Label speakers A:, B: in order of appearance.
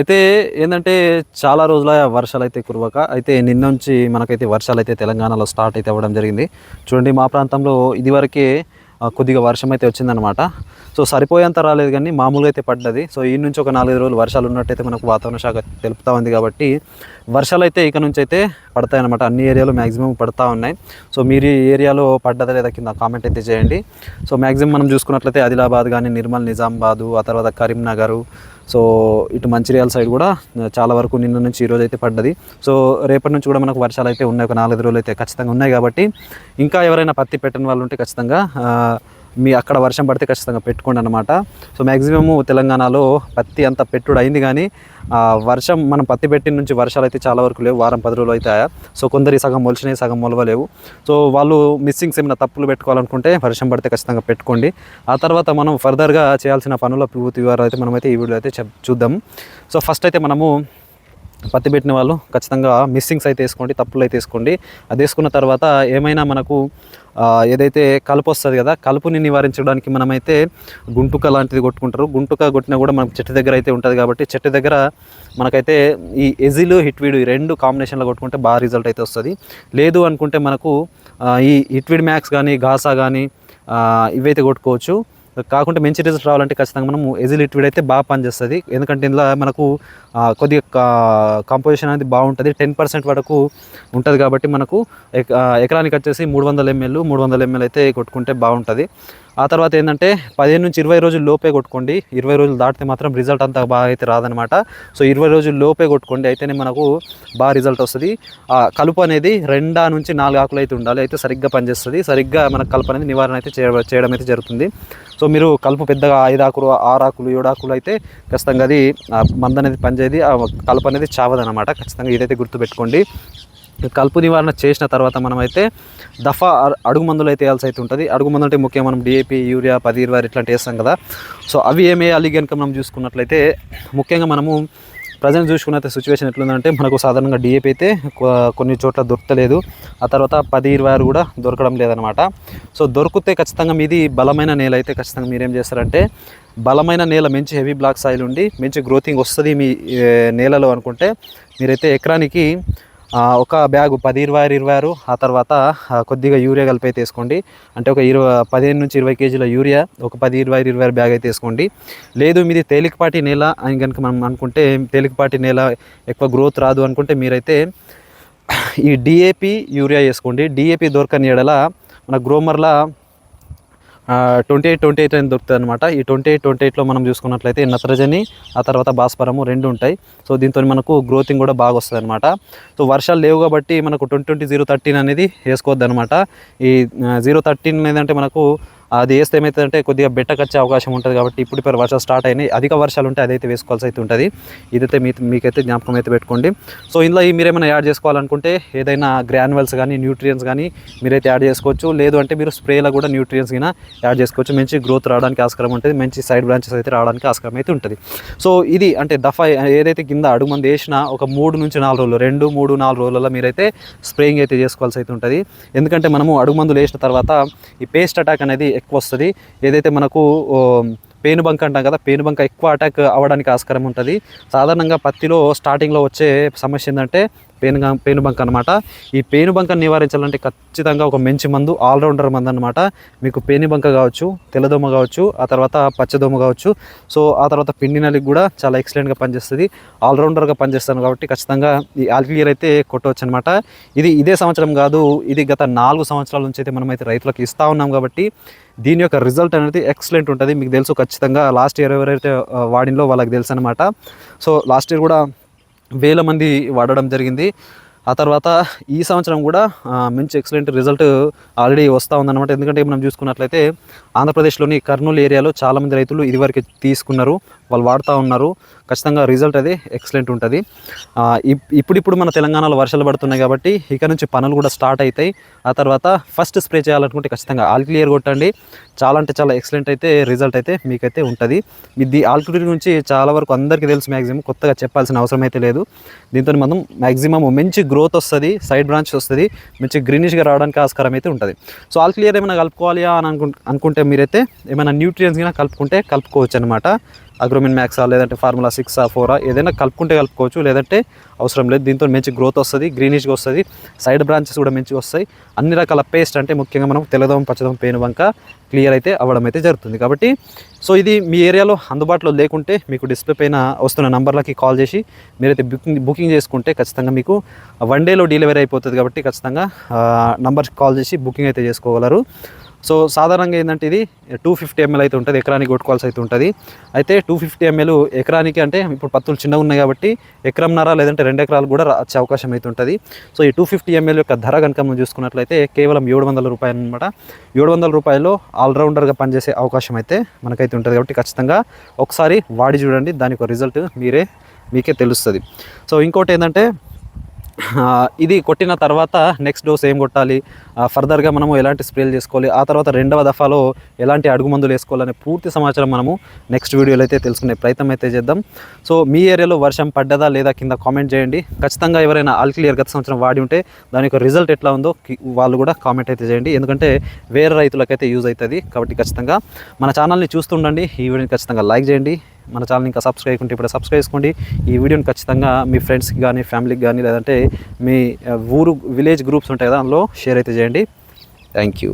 A: అయితే ఏంటంటే చాలా రోజుల వర్షాలు అయితే కురవక అయితే నిన్న నుంచి మనకైతే వర్షాలు అయితే తెలంగాణలో స్టార్ట్ అయితే అవ్వడం జరిగింది. చూడండి మా ప్రాంతంలో ఇదివరకే కొద్దిగా వర్షం అయితే వచ్చిందనమాట సో సరిపోయేంత రాలేదు కానీ మామూలుగా అయితే పడ్డది. సో ఈ నుంచి ఒక నాలుగైదు రోజులు వర్షాలు ఉన్నట్టయితే మనకు వాతావరణ శాఖ తెలుపుతా ఉంది కాబట్టి వర్షాలు అయితే ఇక నుంచి అయితే పడతాయి అనమాట అన్ని ఏరియాలో మ్యాక్సిమం పడతా ఉన్నాయి. సో మీరు ఈ ఏరియాలో పడ్డదా లేదా కింద కామెంట్ అయితే చేయండి. సో మ్యాక్సిమం మనం చూసుకున్నట్లయితే ఆదిలాబాద్ కానీ నిర్మల్ నిజామాబాదు ఆ తర్వాత కరీంనగర్. సో ఇటు మంచిర్యాల సైడ్ కూడా చాలా వరకు నిన్న నుంచి ఈరోజు అయితే పడ్డది. సో రేపటి నుంచి కూడా మనకు వర్షాలు అయితే ఉన్నాయి. ఒక నాలుగు రోజులు అయితే ఖచ్చితంగా ఉన్నాయి కాబట్టి ఇంకా ఎవరైనా పత్తి పెట్టని వాళ్ళు ఉంటే ఖచ్చితంగా మీ అక్కడ వర్షం పడితే ఖచ్చితంగా పెట్టుకోండి అనమాట సో మ్యాక్సిమము తెలంగాణలో పత్తి అంత పెట్టుడు అయింది కానీ వర్షం మనం పత్తి పెట్టిన నుంచి వర్షాలు అయితే చాలా వరకు లేవు. వారం పది రోజులు అయితే సో కొందరి సగం మొలిచినాయి సగం మొలవలేవు. సో వాళ్ళు మిస్సింగ్స్ ఏమైనా తప్పులు పెట్టుకోవాలనుకుంటే వర్షం పడితే ఖచ్చితంగా పెట్టుకోండి. ఆ తర్వాత మనం ఫర్దర్గా చేయాల్సిన పనుల పూర్తి వివరాలు అయితే మనమైతే ఈ వీడియో అయితే చెప్ చూద్దాం. సో ఫస్ట్ అయితే మనము పత్తి పెట్టిన వాళ్ళు ఖచ్చితంగా మిస్సింగ్స్ అయితే వేసుకోండి తప్పులు అయితే వేసుకోండి. అది వేసుకున్న తర్వాత ఏమైనా మనకు ఏదైతే కలుపు వస్తుంది కదా కలుపుని నివారించడానికి మనమైతే గుంటుక లాంటిది కొట్టుకుంటారు. గుంటుక కొట్టినా కూడా మనకు చెట్టు దగ్గర అయితే ఉంటుంది కాబట్టి చెట్టు దగ్గర మనకైతే ఈ ఎజిల్ హిట్వీడ్ ఈ రెండు కాంబినేషన్లో కొట్టుకుంటే బాగా రిజల్ట్ అయితే వస్తుంది. లేదు అనుకుంటే మనకు ఈ హిట్వీడ్ మ్యాక్స్ కానీ ఘాసా కానీ ఇవైతే కొట్టుకోవచ్చు. కాకుండా మంచి రిజల్ట్ రావాలంటే ఖచ్చితంగా మనం ఎజీ లిక్విడ్ అయితే బాగా పనిచేస్తుంది. ఎందుకంటే ఇందులో మనకు కొద్దిగా కాంపోజిషన్ అనేది బాగుంటుంది. టెన్ పర్సెంట్ వరకు ఉంటుంది కాబట్టి మనకు ఎక- ఎకరానికి వచ్చేసి మూడు వందల ఎంఎల్ మూడు వందల ఎంఎల్ అయితే కొట్టుకుంటే బాగుంటుంది. ఆ తర్వాత ఏంటంటే పదిహేను నుంచి ఇరవై రోజుల లోపే కొట్టుకోండి. ఇరవై రోజులు దాటితే మాత్రం రిజల్ట్ అంత బాగా అయితే రాదనమాట సో ఇరవై రోజుల లోపే కొట్టుకోండి అయితేనే మనకు బాగా రిజల్ట్ వస్తుంది. ఆ కలుపు అనేది రెండా నుంచి నాలుగు ఆకులు అయితే ఉండాలి అయితే సరిగ్గా పనిచేస్తుంది. సరిగ్గా మనకు కలుపు అనేది నివారణ అయితే చేయ- చేయడం అయితే జరుగుతుంది. సో మీరు కలుపు పెద్దగా ఐదు ఆకులు ఆరు ఆకులు ఏడు ఆకులు అయితే ఖచ్చితంగా అది మంద అనేది పనిచేది ఆ కలుపు అనేది చావదనమాట ఖచ్చితంగా ఇదైతే గుర్తుపెట్టుకోండి. కలుపు నివారణ చేసిన తర్వాత మనమైతే దఫా అడుగు మందులు అయితే వేయాల్సి అయితే ఉంటుంది. అడుగు మందులు అంటే ముఖ్యంగా మనం డిఏపి యూరియా పది ఇరవై ఇట్లాంటి వేస్తాం కదా. సో అవి ఏమి వేయాలి కనుక మనం చూసుకున్నట్లయితే ముఖ్యంగా మనము ప్రజెంట్ చూసుకున్నట్టు సిచ్యువేషన్ ఎట్లుందంటే మనకు సాధారణంగా డిఏపి అయితే కొన్ని చోట్ల దొరకలేదు. ఆ తర్వాత పది ఇరవై ఆరు కూడా దొరకడం లేదనమాట సో దొరికితే ఖచ్చితంగా మీది బలమైన నేల అయితే ఖచ్చితంగా మీరేం చేస్తారంటే బలమైన నేల మంచి హెవీ బ్లాక్ సాయిల్ ఉండి మంచి గ్రోతింగ్ వస్తుంది మీ నేలలో అనుకుంటే మీరైతే ఎకరానికి ఒక బ్యాగు పది ఇరవై ఆరు ఇరవై ఆరు ఆ తర్వాత కొద్దిగా యూరియా కలిపి అయితే వేసుకోండి. అంటే ఒక ఇరవై పదిహేను నుంచి ఇరవై కేజీల యూరియా ఒక పది ఇరవై ఆరు ఇరవై ఆరు బ్యాగ్ అయితే వేసుకోండి. లేదు మీది తేలికపాటి నేల అని కనుక మనం అనుకుంటే తేలికపాటి నేల ఎక్కువ గ్రోత్ రాదు అనుకుంటే మీరైతే ఈ డిఏపి యూరియా వేసుకోండి. డిఏపి దొరకని ఎడల మన గ్రోమర్లా ట్వంటీ ఎయిట్ ట్వంటీ ఎయిట్ అని దొరుకుతుంది అనమాట ఈ ట్వంటీ ఎయిట్ ట్వంటీ ఎయిట్లో మనం చూసుకున్నట్లయితే నత్రజని ఆ తర్వాత భాస్వరము రెండు ఉంటాయి. సో దీంతో మనకు గ్రోతింగ్ కూడా బాగా వస్తుంది అనమాట సో వర్షాలు లేవు కాబట్టి మనకు ట్వంటీ ట్వంటీ జీరో థర్టీన్ అనేది వేసుకోవద్దు అనమాట ఈ జీరో థర్టీన్ అనేది అంటే మనకు అది వేస్తే ఏమవుతుందంటే కొద్దిగా బెట్టకొచ్చే అవకాశం ఉంటుంది కాబట్టి ఇప్పుడు ఇప్పుడు వర్షాలు స్టార్ట్ అయినాయి. అధిక వర్షాలు ఉంటే అదైతే వేసుకోవాల్సి అయితే ఉంటుంది. ఇదైతే మీ మీకైతే జ్ఞాపకం అయితే పెట్టుకోండి. సో ఇందులో మీరేమైనా యాడ్ చేసుకోవాలనుకుంటే ఏదైనా గ్రాన్యువల్స్ కానీ న్యూట్రియన్స్ కానీ మీరైతే యాడ్ చేసుకోవచ్చు. లేదు అంటే మీరు స్ప్రేలో కూడా న్యూట్రియన్స్ అయినా యాడ్ చేసుకోవచ్చు. మంచి గ్రోత్ రావడానికి ఆస్కారం ఉంటుంది. మంచి సైడ్ బ్రాంచెస్ అయితే రావడానికి ఆస్కారం అయితే ఉంటుంది. సో ఇది అంటే దఫా ఏదైతే కింద అడుగు మంది వేసినా ఒక మూడు నుంచి నాలుగు రోజులు రెండు మూడు నాలుగు రోజులలో మీరైతే స్ప్రేయింగ్ అయితే చేసుకోవాల్సి అయితే ఉంటుంది. ఎందుకంటే మనము అడుగు మందులు వేసిన తర్వాత ఈ పేస్ట్ అటాక్ అనేది ఎక్కువ వస్తుంది ఏదైతే మనకు పేను బంక అంటాం కదా పేను బంక ఎక్కువ అటాక్ అవ్వడానికి ఆస్కారం ఉంటుంది. సాధారణంగా పత్తిలో స్టార్టింగ్లో వచ్చే సమస్య ఏంటంటే పేను పేను బంక్ అనమాట ఈ పేను బంకను నివారించాలంటే ఖచ్చితంగా ఒక మంచి మందు ఆల్రౌండర్ మందు అనమాట మీకు పేను బంక కావచ్చు తెల్లదోమ కావచ్చు ఆ తర్వాత పచ్చదోమ కావచ్చు. సో ఆ తర్వాత పిండి నలికి కూడా చాలా ఎక్సలెంట్గా పనిచేస్తుంది. ఆల్రౌండర్గా పనిచేస్తాను కాబట్టి ఖచ్చితంగా ఈ ఆల్క్లియర్ అయితే కొట్టవచ్చు అనమాట ఇది ఇదే సంవత్సరం కాదు ఇది గత నాలుగు సంవత్సరాల నుంచి అయితే మనమైతే రైతులకు ఇస్తూ ఉన్నాం కాబట్టి దీని యొక్క రిజల్ట్ అనేది ఎక్సలెంట్ ఉంటుంది. మీకు తెలుసు ఖచ్చితంగా లాస్ట్ ఇయర్ ఎవరైతే వాడినో వాళ్ళకి తెలుసు అనమాట సో లాస్ట్ ఇయర్ కూడా వేల మంది వాడడం జరిగింది. ఆ తర్వాత ఈ సంవత్సరం కూడా మంచి ఎక్సలెంట్ రిజల్ట్ ఆల్రెడీ వస్తూ ఉందన్నమాట. ఎందుకంటే మనం చూసుకున్నట్లయితే ఆంధ్రప్రదేశ్లోని కర్నూలు ఏరియాలో చాలామంది రైతులు ఇదివరకు తీసుకున్నారు. వాళ్ళు వాడుతూ ఉన్నారు. ఖచ్చితంగా రిజల్ట్ అది ఎక్సలెంట్ ఉంటుంది. ఇప్- ఇప్పుడిప్పుడు మన తెలంగాణలో వర్షాలు పడుతున్నాయి కాబట్టి ఇక నుంచి పనులు కూడా స్టార్ట్ అవుతాయి ఆ తర్వాత ఫస్ట్ స్ప్రే చేయాలనుకుంటే ఖచ్చితంగా ఆల్ క్లియర్ కొట్టండి. చాలా అంటే చాలా ఎక్సలెంట్ అయితే రిజల్ట్ అయితే మీకైతే ఉంటుంది. ఇది ఆల్ క్లియర్ గురించి చాలా వరకు అందరికీ తెలుసు మ్యాక్సిమం కొత్తగా చెప్పాల్సిన అవసరం అయితే లేదు. దీంతో మనం మ్యాక్సిమం మంచి గ్రోత్ వస్తుంది సైడ్ బ్రాంచ్ వస్తుంది మంచి గ్రీనిష్గా రావడానికి ఆస్కారం అయితే ఉంటుంది. సో ఆల్ క్లియర్ ఏమైనా కలుపుకోవాలి అని అనుకుంటే మీరైతే ఏమైనా న్యూట్రియన్స్ అయినా కలుపుకుంటే కలుపుకోవచ్చు అనమాట అగ్రోమిన్ మ్యాక్సా లేదంటే ఫార్ములా సిక్సా ఫోరా ఏదైనా కలుపుకుంటే కలుపుకోవచ్చు. లేదంటే అవసరం లేదు. దీంతో మంచి గ్రోత్ వస్తుంది గ్రీనిష్గా వస్తుంది. సైడ్ బ్రాంచెస్ కూడా మంచిగా వస్తాయి. అన్ని రకాల పేస్ట్ అంటే ముఖ్యంగా మనం తెల్లదోమ పచ్చదోమ పేను వంక క్లియర్ అయితే అవ్వడం అయితే జరుగుతుంది. కాబట్టి సో ఇది మీ ఏరియాలో అందుబాటులో లేకుంటే మీకు డిస్ప్లే పైన వస్తున్న నంబర్లకి కాల్ చేసి మీరైతే బుకింగ్ బుకింగ్ చేసుకుంటే ఖచ్చితంగా మీకు వన్ డేలో డెలివరీ అయిపోతుంది కాబట్టి ఖచ్చితంగా నంబర్కి కాల్ చేసి బుకింగ్ అయితే చేసుకోగలరు. సో సాధారణంగా ఏంటంటే ఇది టూ ఫిఫ్టీ ఎంఎల్ అయితే ఉంటుంది ఎకరానికి కొట్టుకోవాల్సి అయితే ఉంటుంది. అయితే టూ ఫిఫ్టీ ఎంఎల్ ఎకరానికి అంటే ఇప్పుడు పత్తులు చిన్నగా ఉన్నాయి కాబట్టి ఎకరంన్నర లేదంటే రెండు ఎకరాలు కూడా రా- వచ్చే అవకాశం అయితే ఉంటుంది. సో ఈ టూ ఫిఫ్టీ ఎంఎల్ యొక్క ధర కనుక మనం చూసుకున్నట్లయితే కేవలం ఏడు వందల రూపాయలు అనమాట ఏడు వందల రూపాయలు ఆల్రౌండర్గా పనిచేసే అవకాశం అయితే మనకైతే ఉంటుంది కాబట్టి ఖచ్చితంగా ఒకసారి వాడి చూడండి దానికి ఒక రిజల్ట్ మీరే మీకే తెలుస్తుంది. సో ఇంకోటి ఏంటంటే ఇది కొట్టిన తర్వాత నెక్స్ట్ డోస్ ఏం కొట్టాలి? ఫర్దర్గా మనము ఎలాంటి స్ప్రేలు చేసుకోవాలి? ఆ తర్వాత రెండవ దఫాలో ఎలాంటి అడుగు మందులు వేసుకోవాలనే పూర్తి సమాచారం మనము నెక్స్ట్ వీడియోలో అయితే తెలుసుకునే ప్రయత్నం అయితే చేద్దాం. సో మీ ఏరియాలో వర్షం పడ్డదా లేదా కింద కామెంట్ చేయండి. ఖచ్చితంగా ఎవరైనా ఆల్క్లియర్ గత సంవత్సరం వాడి ఉంటే దాని యొక్క రిజల్ట్ ఎట్లా ఉందో వాళ్ళు కూడా కామెంట్ అయితే చేయండి. ఎందుకంటే వేరే రైతులకైతే యూజ్ అవుతుంది. కాబట్టి ఖచ్చితంగా మన ఛానల్ని చూస్తుండండి. ఈ వీడియోని ఖచ్చితంగా లైక్ చేయండి. మన ఛానల్ ఇంకా సబ్స్క్రైబ్ చేసుకుంటే ఇప్పుడు సబ్స్క్రైబ్ చేసుకోండి. ఈ వీడియోని ఖచ్చితంగా మీ ఫ్రెండ్స్కి కానీ ఫ్యామిలీకి కానీ లేదంటే మీ ఊరు విలేజ్ గ్రూప్స్ ఉంటాయి కదా అందులో షేర్ అయితే చేయండి. Thank you